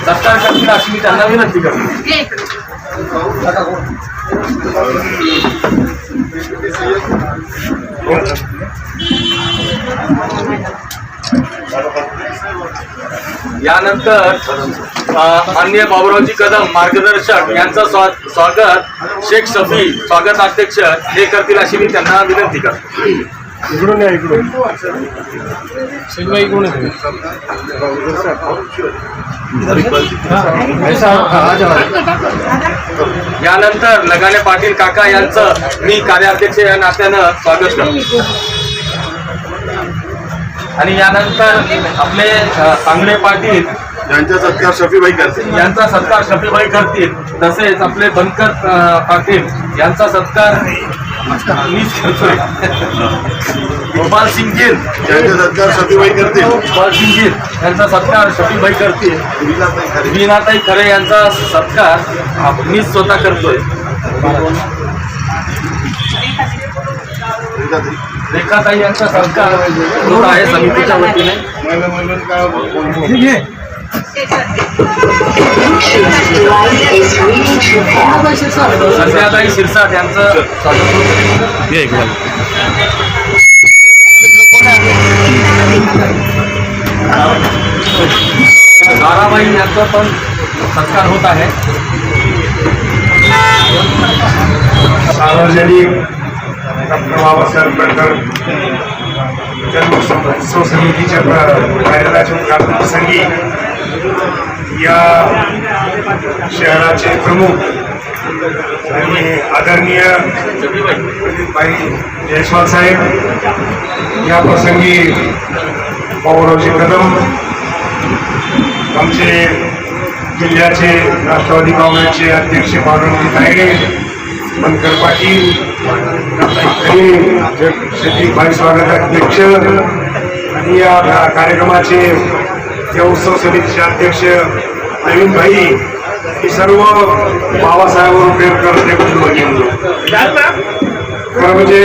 सत्कार करतील अशी मी त्यांना विनंती करतो यानंतर अ, माननीय बाबुरावजी कदम मार्गदर्शक यांचं स्वा- स्वागत शेख शफी स्वागत अध्यक्ष हे करतील अशी मी त्यांना विनंती करतो. इकडून या इकडून. यानंतर लगाने पाटील काका यांचं मी कार्याध्यक्ष या नात्यानं स्वागत करतो. आणि यानंतर आपले सांगणे पाटील यांचा सत्कार शफीबाई करते यांचा सत्कार शफीबाई करतील. तसेच आपले बनकर पाटील यांचा सत्कार मीच करतोय. गोपाल सिंग गिर यांचा सत्कार शफीबाई करते गोपाल सिंग गिर यांचा सत्कार शफीबाई करतील. वीणाताई खरे. यांचा सत्कार मीच स्वतः करतोय. रेखाताई यांचा सत्कार दूर आहे समितीच्या वतीने. संध्याताई शिरसाट यांचं स्वागत. ताराबाई यांचा पण सत्कार होत आहे. सार्वजनिक डॉक्टर बाबासाहेब आंबेडकर जन्मोत्सव समितीच्या कार्यालयाच्या उद्घाटन प्रसंगी या शहराचे प्रमुख आणि आदरणीय भाई जयस्वाल साहेब या प्रसंगी बाबूरावजी कदम आमचे जिल्ह्याचे राष्ट्रवादी काँग्रेसचे अध्यक्ष मानवजी तायडे बनकर पाटील आणि शशीभाई स्वागत अध्यक्ष. आणि या कार्यक्रमाचे या उत्सव समितीचे अध्यक्ष अरविंद भाई हे सर्व बाबासाहेबांवर प्रेम करते कुटुंब खरं म्हणजे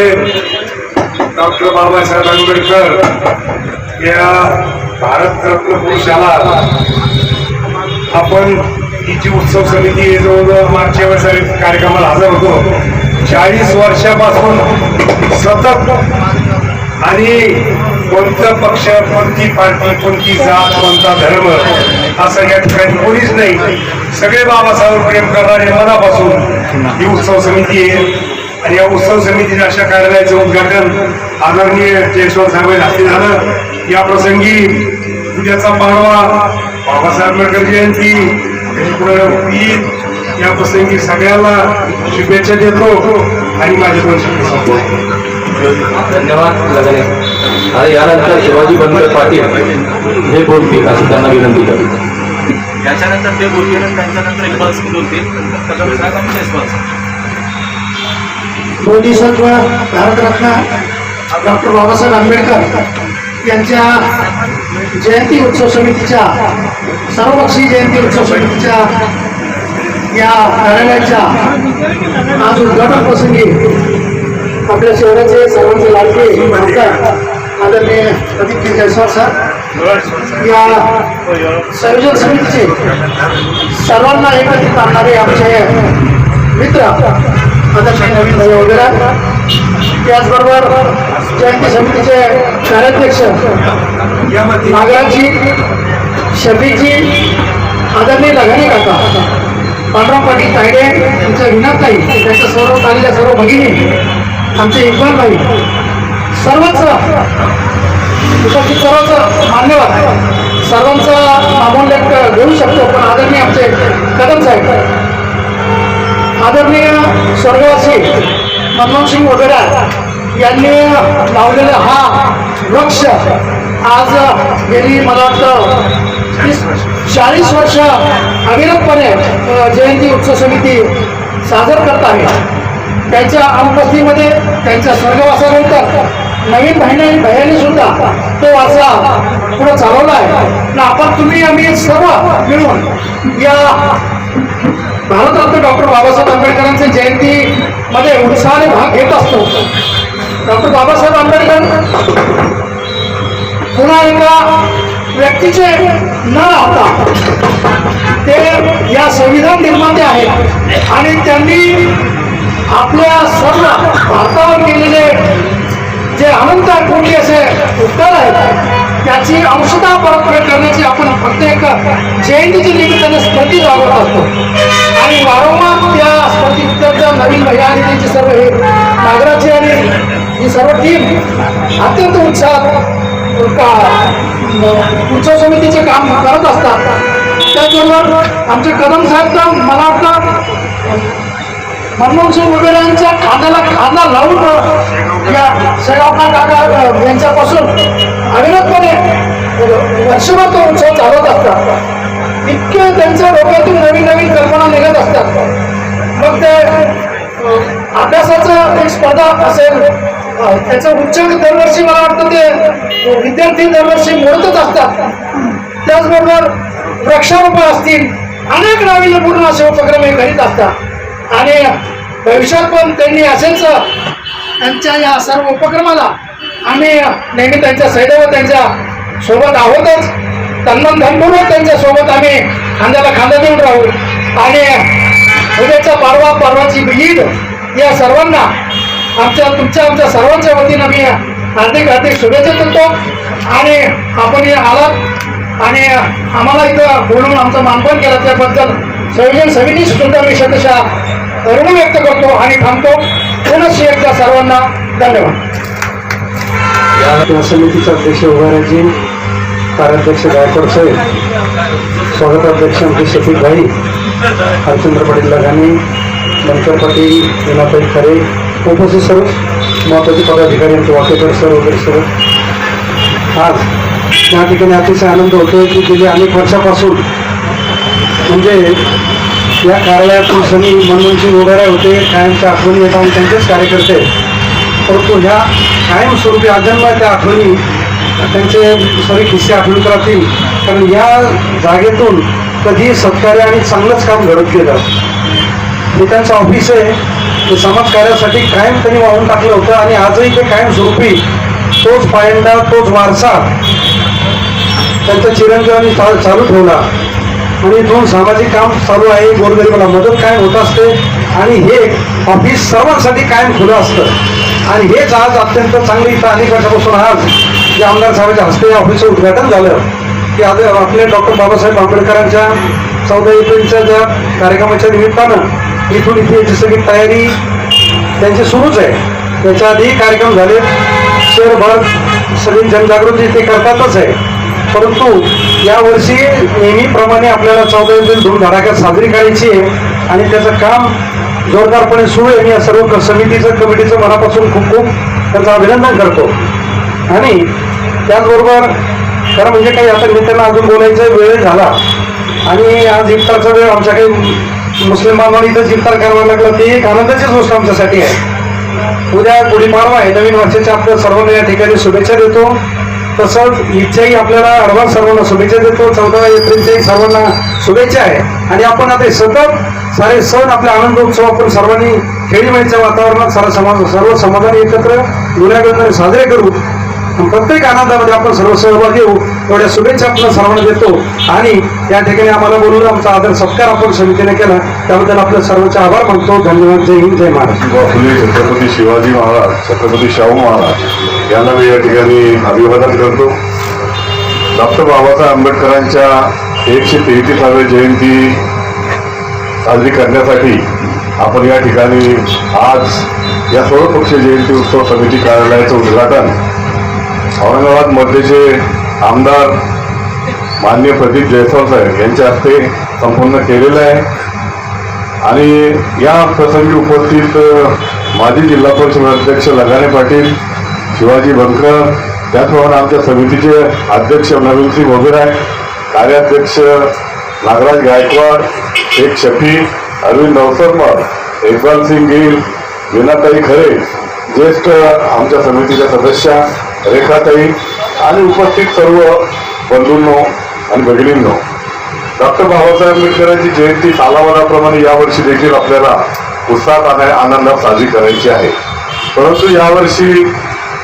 डॉक्टर बाबासाहेब आंबेडकर या भारतरत्न पुरुषाला आपण ही उत्सव समिती जवळजवळ मागच्या वेळेस कार्यक्रमाला हजर होतो. चाळीस वर्षापासून सतत आणि कोणतं पक्ष कोणती पार्टी कोणती जात कोणता धर्म असं या ठिकाणी कोणीच नाही. सगळे बाबासाहेब प्रेम करणारे मनापासून ही उत्सव समिती आहे. आणि या उत्सव समितीच्या अशा कार्यालयाचं उद्घाटन आदरणीय जयश्वर साहेब हाती झालं. या प्रसंगी उद्याचा पाडवा बाबासाहेब आंबेडकर जयंती ईद या प्रसंगी सगळ्यांना शुभेच्छा देतो आणि माझे दोन संपवतो. धन्यवाद लगाने. आणि यानंतर शिवाजी बनकर पाटील हे बोलतील अशी त्यांना विनंती करतो. याच्यानंतर ते बोलतील आणि त्यांच्यानंतर इक्बाल सिंग बोलतील. कदम साहेब आणि जयस्वाल साहेब. दोन्ही सत्व भारतरत्न डॉक्टर बाबासाहेब आंबेडकर यांच्या जयंती उत्सव समितीच्या सर्वपक्षीय जयंती उत्सव समितीच्या या कार्यालयाच्या आज उद्घाटन प्रसंगी आपल्या शहराचे सर्वांचे लाडके आमदार आदरणीय प्रदीप जयस्वाल सर. या संयोजन समितीचे सर्वांना एकत्रित आणणारे आमचे मित्र आदर्श नवीन भाई वगैरे. त्याचबरोबर जयंती समितीचे कार्याध्यक्ष नागराजी शबीजी आदरणीय लगाने काका पांडुरंग पाटील तायडे आमच्या विनाताई त्यांच्या सर्व आलेल्या सर्व भगिनी आमचे इकबाल भाई सर्वच उपस्थित सर्वच मान्यवर सर्वांचा नामोल्लेख घेऊ शकतो पण आदरणीय आमचे कदम साहेब आदरणीय स्वर्गवासी मनमोहन सिंग वगैरे यांनी लावलेला हा वृक्ष आज गेली मला वाटतं तीस चाळीस वर्ष अविरतपणे जयंती उत्सव समिती साजर करत आहे. त्यांच्या अनुपस्थितीमध्ये त्यांच्या स्वर्गवासानंतर नवीन बहिणी बहिणी सुद्धा तो असा पुढे चालवला आहे. आपण तुम्ही आम्ही सर्व मिळून या भारतरत्न डॉक्टर बाबासाहेब आंबेडकरांच्या जयंतीमध्ये उत्साहाने भाग घेत असतो. डॉक्टर बाबासाहेब आंबेडकर पुन्हा एका व्यक्तीचे न राहता ते या संविधान निर्माते आहेत. आणि त्यांनी आपल्या सर्व भारतावर केलेले जे अनंत कोटी असे उपकार आहेत त्याची अंशतः परतफेड करण्याची आपण प्रत्येक जयंतीच्या निमित्ताने स्मृती जागवत असतो आणि वारंवार त्या स्मृतीच्या नवीन महिला आणि सर्व हे नागराची आणि ही सर्व टीम अत्यंत उत्साहात का उत्सव समितीचे काम करत असतात. त्याचबरोबर आमचे कदम साहेब तर मला वाटतं मनमोहन सिंग वगैरे यांच्या खांद्याला खांदा लावून या शेगावकर काका यांच्यापासून अविरतपणे वर्षभर तो उत्सव चालवत असतात. इतके त्यांच्या डोक्यातून नवीन नवीन कल्पना निघत असतात. मग ते अभ्यासाचं एक स्पर्धा असेल त्याचं उच्चांक दरवर्षी मला वाटतं ते विद्यार्थी दरवर्षी मोडतच असतात. त्याचबरोबर वृक्षारोपण असतील अनेक नाविन्यपूर्ण असे उपक्रम हे करीत असतात. आणि भविष्यात पण त्यांनी असेच त्यांच्या या सर्व उपक्रमाला आम्ही नेहमी त्यांच्या सैदव त्यांच्यासोबत आहोतच. तन्मन धनपूर्वक त्यांच्यासोबत आम्ही खांद्याला खांदा देऊन राहू. आणि उद्याचा पारवा पर्वाची ईद या सर्वांना आमच्या तुमच्या आमच्या सर्वांच्या वतीनं मी हार्दिक हार्दिक शुभेच्छा देतो. आणि आपण या आलात. आणि आम्हाला इथं बोलून आमचं मानपण केलं त्याबद्दल संयोजन समिती सुद्धा मी शतशा ऋण व्यक्त करतो आणि थांबतो. पुनश्च एकदा सर्वांना धन्यवाद. या समितीचे अध्यक्ष उभाराजी कार्याध्यक्ष गायकवाड साहेब स्वागताध्यक्ष आमचे शफीक भाई हरचंद्र पाटील लगानी बनकर पाटील विनाताई खरे उपस्थित सर्व महत्त्वाचे पदाधिकारी आमचे वाकेकर सर वगैरे सर्व आज त्या ठिकाणी अतिशय आनंद होतोय की गेली अनेक वर्षापासून म्हणजे या कार्यालयातून सनी मनमोहन वगैरे होते कायमच्या आठवणी येतात आणि त्यांचेच कार्यकर्ते. परंतु ह्या कायमस्वरूपी अजन्मा त्या आठवणी त्यांचे सगळे किस्से आठवण राहतील कारण या जागेतून कधी सत्कार्य आणि चांगलंच काम घडत गेलं. ते त्यांचं ऑफिस आहे. ते समाजकार्यासाठी कायम त्यांनी वाहून टाकलं होतं आणि आजही ते कायम स्वरूपी तोच पायंडा तोच वारसा त्यांचा चिरंजीवांनी चालू ठेवला. आणि इथून सामाजिक काम चालू आहे गोरगरिबाला मदत कायम होत असते आणि हे ऑफिस सर्वांसाठी कायम खुलं असतं. आणि हेच आज अत्यंत चांगलं इथं अनेक वर्षापासून आज जे आमदार साहेबांच्या हस्ते या ऑफिसचं उद्घाटन झालं. की आज आपले डॉक्टर बाबासाहेब आंबेडकरांच्या चौदा एप्रिलच्या ज्या कार्यक्रमाच्या निमित्तानं इथून इथे याची सगळी तयारी त्यांची सुरूच आहे. त्याच्या आधी कार्यक्रम झाले. शहरभर सगळी जनजागृती ते करतातच आहे. परंतु यावर्षी नेहमीप्रमाणे आपल्याला चौदा एप्रिल धूमधडाक्यात साजरी करायची आहे आणि त्याचं काम जोरदारपणे सुरू आहे. मी या सर्व क- समितीचं कमिटीचं मनापासून खूप खूप त्यांचं अभिनंदन करतो. आणि त्याचबरोबर खरं म्हणजे काही आता नेत्यांना अजून बोलायचा वेळ झाला. आणि आज इफ्तारचा वेळ आमच्या काही मुस्लिम बांधवांनी इथं इफ्तार करावा लागला ती एक आनंदाचीच गोष्ट आमच्यासाठी आहे. उद्या गुढीपाडवा आहे नवीन वर्षाच्या आपल्या सर्वांना या ठिकाणी शुभेच्छा देतो. तसंच ईदच्याही आपल्याला अडवान्स सर्वांना शुभेच्छा देतो. चौदा एप्रिलच्याही सर्वांना शुभेच्छा आहे. आणि आपण आता सतत सारे सण आपले आनंद उत्सव आपण सर्वांनी खेळीमेळीच्या वातावरणात सारा समाज सर्व समाजाने एकत्र गुन्ह्यागंधाने साजरे करू. प्रत्येक आनंदामध्ये आपण सर्व सहभाग घेऊ एवढ्या शुभेच्छा आपल्या सर्वांना देतो. आणि या ठिकाणी आम्हाला बोलून आमचा आदर सत्कार आपण समितीने केला. त्याबद्दल आपल्या सर्वांचे आभार मानतो. धन्यवाद. जय हिंद जय महाराज फुले छत्रपती शिवाजी महाराज छत्रपती शाहू महाराज यांना मी या ठिकाणी अभिवादन करतो. डॉक्टर बाबासाहेब आंबेडकरांच्या एकशे तेहतीसाव्या जयंती साजरी करण्यासाठी आपण या ठिकाणी आज या सर्वपक्षीय जयंती उत्सव समिती कार्यालयाचं उद्घाटन औरंगाबाद मध्येचे आमदार मान्य प्रदीप जयस्वाल साहेब यांच्या हस्ते संपूर्ण केलेलं आहे. आणि या प्रसंगी उपस्थित माजी जिल्हा परिषद अध्यक्ष लगाने पाटील शिवाजी बनकर त्याचप्रमाणे आमच्या समितीचे अध्यक्ष नवीनसिंग वगैरे कार्याध्यक्ष नागराज गायकवाड शेख शफी अरविंद नवसरमर इक्बाल सिंग गिल विनाताई खरे ज्येष्ठ आमच्या समितीच्या सदस्या रेखाताई आणि उपस्थित सर्व बंधूंनो आणि भगिनींनो डॉक्टर बाबासाहेब आंबेडकरांची जयंती कालावधाप्रमाणे यावर्षी देखील आपल्याला उत्साहात आणि आनंदात साजरी करायची आहे. परंतु यावर्षी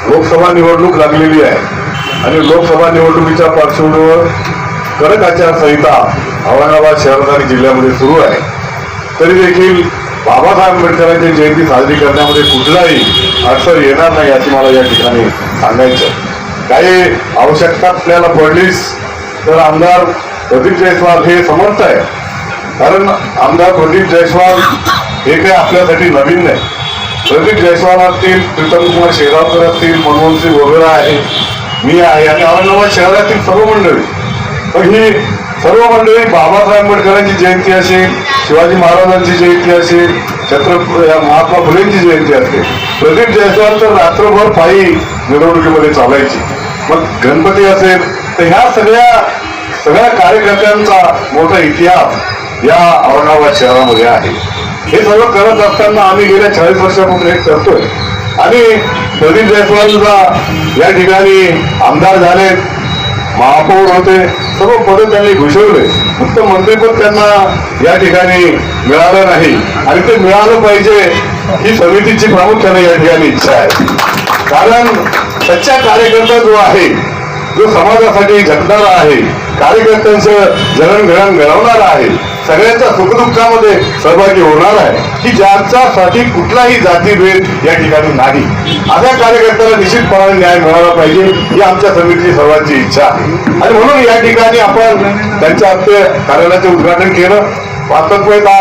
लोकसभा निवडणूक लागलेली आहे आणि लोकसभा निवडणुकीच्या पार्श्वभूमीवर कडक आचारसंहिता औरंगाबाद शहरात आणि जिल्ह्यामध्ये सुरू आहे. तरी देखील बाबासाहेब आंबेडकरांची जयंती साजरी करण्यामध्ये कुठलाही अडचण येणार नाही याची मला या ठिकाणी सांगायचं काही आवश्यकता आपल्याला पडलीच तर आमदार प्रदीप जयस्वाल हे समर्थ आहे. कारण आमदार प्रदीप जयस्वाल हे काही आपल्यासाठी नवीन नाही. प्रदीप जयस्वाल असतील प्रीतम कुमार शेगावकर असतील मनमोहन सिंग वगैरे आहे. मी आहे आणि औरंगाबाद शहरातील सर्व मंडळी. पण ही सर्व मंडळी बाबासाहेब आंबेडकरांची जयंती असेल शिवाजी महाराजांची जयंती असेल छत्रपती महात्मा फुलेंची जयंती असते. प्रदीप जयस्वाल तर रात्रभर पायी मिरवणुकीमध्ये चालायची. मग गणपती असेल तर ह्या सगळ्या सगळ्या कार्यकर्त्यांचा मोठा इतिहास या औरंगाबाद शहरामध्ये आहे. हे सगळं करत असताना आम्ही गेल्या चाळीस वर्षापासून हे करतोय. आणि प्रदीप जयस्वालचा या ठिकाणी आमदार झाले महापौर होते सर्व पद त्यांनी घुसवले फक्त मंत्रीपद त्यांना या ठिकाणी मिळालं नाही. आणि ते मिळालं पाहिजे ही समितीची प्रामुख्याने या ठिकाणी इच्छा आहे. कारण सच्चा कार्यकर्ता जो आहे जो समाजासाठी झटणारा आहे कार्यकर्त्यांचं जडणघडण घडवणारा आहे सगळ्यांच्या सुखदुःखामध्ये सहभागी होणार आहे की ज्यांच्यासाठी कुठलाही जातीभेद या ठिकाणी नाही. अशा कार्यकर्त्याला निश्चितपणाने न्याय मिळाला पाहिजे ही आमच्या समितीची सर्वांची इच्छा आहे. आणि म्हणून या ठिकाणी आपण त्यांच्या हस्ते कार्यालयाचे उद्घाटन केलं. वास्तवता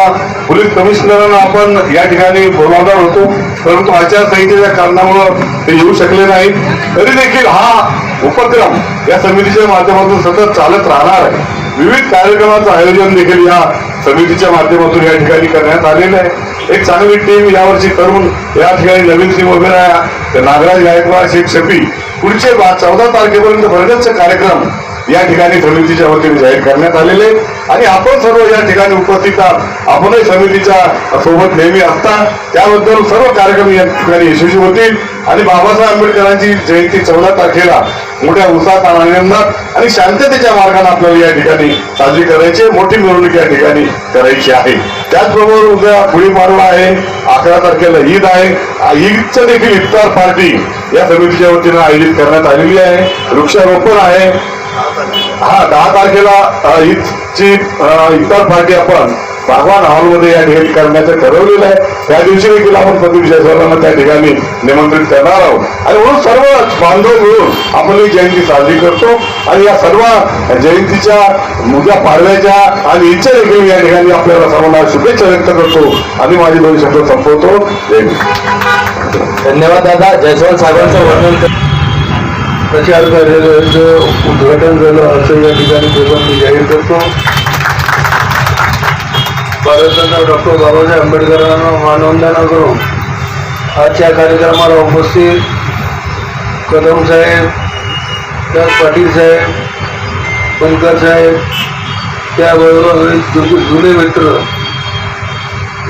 पोलीस कमिशनरांना आपण या ठिकाणी बोलावणार होतो परंतु आचारसंहितेच्या कारणामुळं ते येऊ शकले नाही. तरी देखील हा उपक्रम या समितीच्या माध्यमातून सतत चालत राहणार आहे. विविध कार्यक्रमाचं आयोजन देखील या समितीच्या माध्यमातून या ठिकाणी करण्यात आलेलं आहे. एक चांगली टीम यावर्षी करून या ठिकाणी नवीन टीम वगैरे राहा तर नागराज गायकवाड शेख शफी पुढचे चौदा तारखेपर्यंत बरेचसे कार्यक्रम या ठिकाणी समितीच्या वतीने जाहीर करण्यात आलेले आणि आपण सर्व या ठिकाणी उपस्थित आहात. आपणही समितीच्या सोबत नेहमी असता. त्याबद्दल सर्व कार्यक्रम या ठिकाणी यशस्वी होतील. आणि बाबासाहेब आंबेडकरांची जयंती चौदा तारखेला मोठ्या उत्साहात आणि आनंदात आणि शांततेच्या मार्गाने आपल्याला या ठिकाणी साजरी करायची आहे. मोठी मिरवणूक या ठिकाणी करायची आहे. त्याचबरोबर उद्या गुढीपाडवा आहे. अकरा तारखेला ईद आहे. ईदचं देखील इफ्तार पार्टी या समितीच्या वतीनं आयोजित करण्यात आलेली आहे. वृक्षारोपण आहे. हा दहा तारखेला ईदची इफ्तार पार्टी आपण भगवान हॉलमध्ये या ठिकाणी करण्याचं ठरवलेलं आहे. त्या दिवशी देखील आपण प्रदीप जयस्वालांना त्या ठिकाणी निमंत्रित करणार आहोत. आणि म्हणून सर्व बांधव मिळून आपण ही जयंती साजरी करतो. आणि या सर्व जयंतीच्या उद्या पाडव्याच्या आणि इच्छा देखील या ठिकाणी आपल्याला सर्वांना शुभेच्छा व्यक्त करतो. आणि माझे दोन शब्द संपवतो. धन्यवाद दादा. जयस्वाल साहेबांचं वर्णन कर- प्रचार कार्यालयाचं उद्घाटन झालं. असं या ठिकाणी मी जाहीर करतो. भारतरत्न डॉक्टर बाबासाहेब आंबेडकरांना मानवंदना करून आजच्या कार्यक्रमाला उपस्थित कदम साहेब त्या पाटील साहेब बनकर साहेब त्याबरोबर जुने मित्र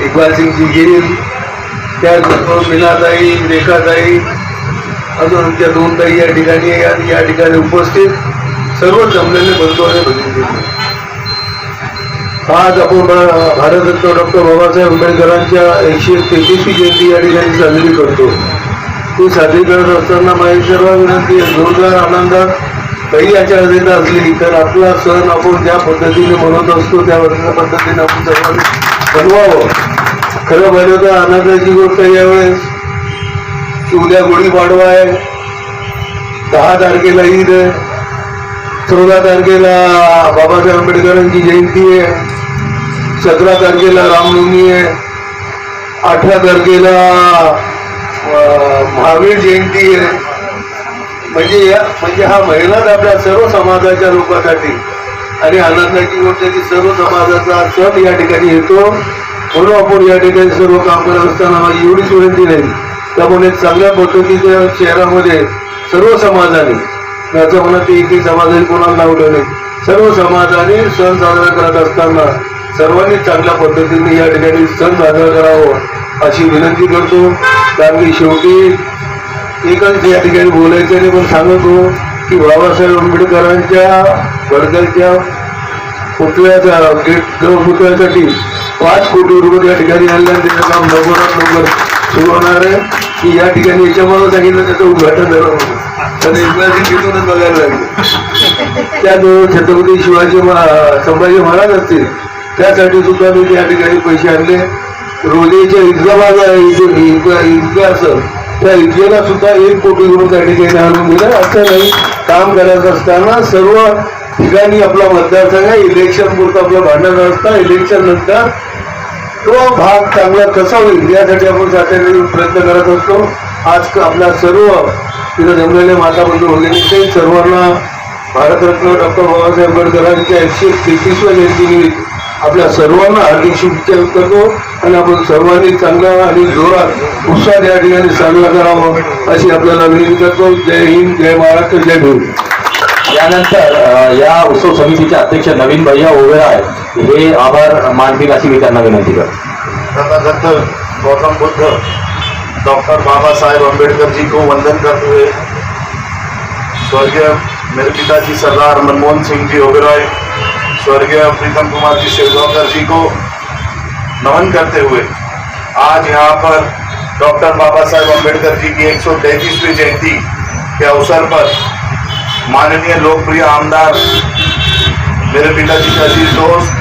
इकबाल सिंगजी गिल त्याचबरोबर मीनाताई रेखाताई अजून आमच्या दोन ताई या ठिकाणी या या ठिकाणी उपस्थित. सर्व जमलेले बंधू आणि भगिनी आज आपण भारतरत्न डॉक्टर बाबासाहेब आंबेडकरांच्या एकशे तेहतीसवी जयंती या ठिकाणी साजरी करतो. ती साजरी करत असताना माझी सर्व विनंती आहे जोरदार आनंदात काही आचारसंहिता असली तर आपला सण आपण ज्या पद्धतीने मनवत असतो त्या पद्धतीने आपण सर्वांनी बनवावं खरं पाहिलं तर आनंदाची गोष्ट यावेळेस की उद्या गुढीपाडवा आहे. दहा तारखेला ईद आहे. चौदा तारखेला बाबासाहेब आंबेडकरांची जयंती आहे. सतरा तारखेला रामनवमी आहे. अठरा तारखेला महावीर जयंती आहे. म्हणजे या म्हणजे हा महिनाच आपल्या सर्व समाजाच्या लोकांसाठी आणि आनंदाची गोष्ट आहे की सर्व समाजाचा सण या ठिकाणी येतो म्हणून आपण या ठिकाणी सर्व काम करत असताना माझी एवढीच विनंती नाही त्यामुळे चांगल्या पद्धतीच्या शहरामध्ये सर्व समाजाने याचं ते एकी समाजाने कोणाला लावलं नाही. सर्व समाजाने सण साजरा करत असताना सर्वांनी चांगल्या पद्धतीने या ठिकाणी सण साजरा करावं अशी विनंती करतो. कारण की शेवटी एकच या ठिकाणी बोलायचं नाही पण सांगतो की बाबासाहेब आंबेडकरांच्या वर्गाच्या पुतळ्याचा गेट पुतळ्यासाठी पाच कोटी रुपये त्या ठिकाणी आणले आणि त्याचं काम लवकरात लवकर सुरू होणार आहे. की या ठिकाणी याच्यामुळे सांगितलं त्याचं उद्घाटन झालं तर एकदाची तिथूनच बघायला लागले. त्याजवळ छत्रपती शिवाजी महा- संभाजी महाराज असतील त्यासाठी सुद्धा मी त्या ठिकाणी पैसे आणले. रोजेच्या ईदगा भाग आहे इथे त्या ईदगेला सुद्धा एक कोटी रुपये त्या ठिकाणी आणून दिलं. असं नाही काम करायचं असताना सर्व ठिकाणी आपला मतदारसंघ इलेक्शन पुरतं आपलं भांडण असतं. इलेक्शन नंतर तो भाग चांगला कसा होईल यासाठी आपण सातत्याने प्रयत्न करत असतो. आज आपल्या सर्व तिथं जमलेले माता बंधू वगैरे ते सर्वांना भारतरत्न डॉक्टर बाबासाहेब आंबेडकरांच्या एकशे तेहतीसव्या जयंतीनिमित्त आपल्या सर्वांना हार्दिक शुभेच्छा व्यक्त करतो आणि आपण सर्वांनी चांगला आणि जोरात उत्साह या ठिकाणी साजरा करावा अशी आपल्याला विनंती करतो. जय हिंद जय महाराष्ट्र जय भीम. यानंतर अ, या उत्सव समितीचे अध्यक्ष नवीन भैया ओवेराय हे आभार मानतील अशी मी त्यांना विनंती करतो. तथागत गौतम बुद्ध डॉक्टर बाबा साहेब अम्बेडकर जी को वंदन करते हुए स्वर्गीय मेरे पिताजी सरदार मनमोहन सिंह जी ओबेरॉय स्वर्गीय प्रीतम कुमार जी शिवगांवकर जी को नमन करते हुए आज यहाँ पर डॉक्टर बाबा साहेब अंबेडकर जी की एक जयंती के अवसर पर माननीय लोकप्रिय आमदार मेरे पिताजी का अज़ीज़ दोस्त,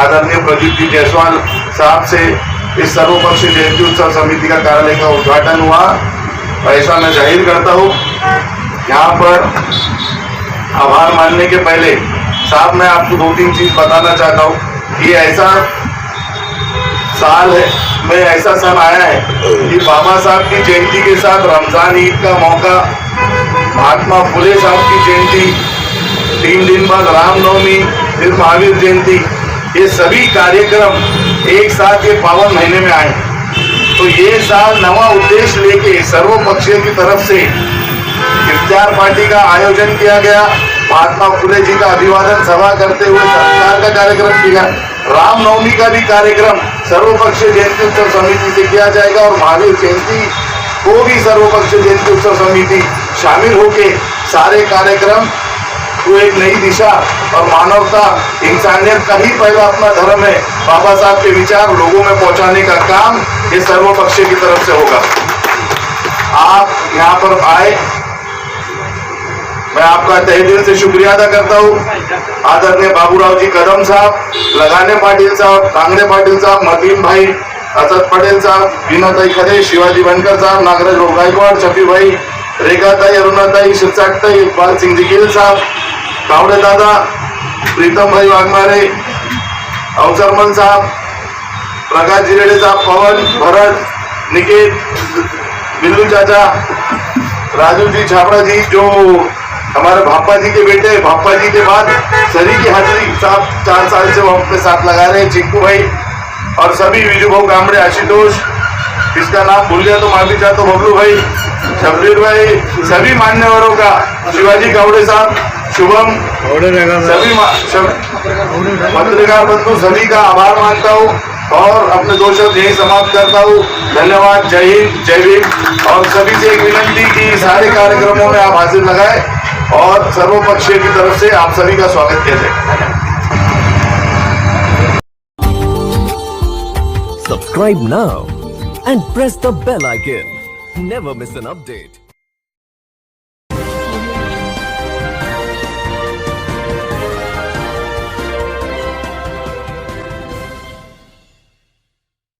आदरणीय प्रदीप जी जायसवाल साहब से इस सर्वपक्षीय जयंती उत्सव समिति का कार्यालय का उद्घाटन हुआ। ऐसा मैं ज़ाहिर करता हूँ, यहाँ पर आभार मानने के पहले साहब, मैं आपको दो तीन चीज़ बताना चाहता हूँ। ये ऐसा साल है, मैं ऐसा साल आया है कि बाबा साहब की जयंती के साथ रमज़ान ईद का मौका, महात्मा फुले साहब की जयंती, तीन दिन बाद रामनवमी, फिर महावीर जयंती, ये सभी कार्यक्रम एक साथ ये पावन महीने में आए। तो ये साल नवा उद्देश्य लेके सर्व पक्षीय की तरफ़ से इफ्तार पार्टी का आयोजन किया गया। महात्मा फुले जी का अभिवादन सभा करते हुए सत्कार का कार्यक्रम किया। रामनवमी का भी कार्यक्रम सर्वपक्षीय जयंती उत्सव समिति से किया जाएगा और महावीर जयंती को भी सर्वपक्षीय जयंती उत्सव समिति शामिल होके सारे कार्यक्रम को एक नई दिशा और मानवता, इंसानियत का ही पहला अपना धर्म है। बाबा साहब के विचार लोगों में पहुँचाने का काम ये सर्वपक्षीय की तरफ़ से होगा। आप यहाँ पर आए मैं आपका तहे दिल से शुक्रिया अदा करता हूँ। आदरणीय बाबूराव जी कदम साहब लगाने पाटिल साहब कांगड़े पाटिल साहब मतीन भाई असद पटेल साहब बीनाताई खरे शिवाजी बनकर साहब नागराज लोक गायकवाड शफी भाई रेखाताई अरुणाताई शिरसाकताई इकबाल सिंह जी गिल साहब कावड़े दादा प्रीतम भाई वाघमारे अवसरमल साहब प्रकाश जिरेडे साहब पवन भरत निकेत बिल्लू चाचा राजू जी छाबड़ा जी जो हमारे भापा जी के बेटे भापा जी के बाद सरी की हाजिरी साहब चार साल से वो अपने साथ लगा रहे हैं चिंकू भाई और सभी विजू भाऊ कामड़े आशुतोष इसका नाम भूल गया तो माफ़ी चाहता हूँ बबलू भाई शबरीर भाई सभी मान्यवरों का शिवाजी कावड़े साहब शुभम सभी पत्रकार बंधु सभी का आभार मानता हूँ और अपने दो शब्द यही समाप्त करता हूँ। धन्यवाद जय हिंद जय भीम। और सभी से एक विनंती कि सारे कार्यक्रमों में आप हाजिर लगाए। और सर्वपक्षीय की तरफ़ से आप सभी का स्वागत किया जाएगा सब्सक्राइब ना and press the bell icon never miss an update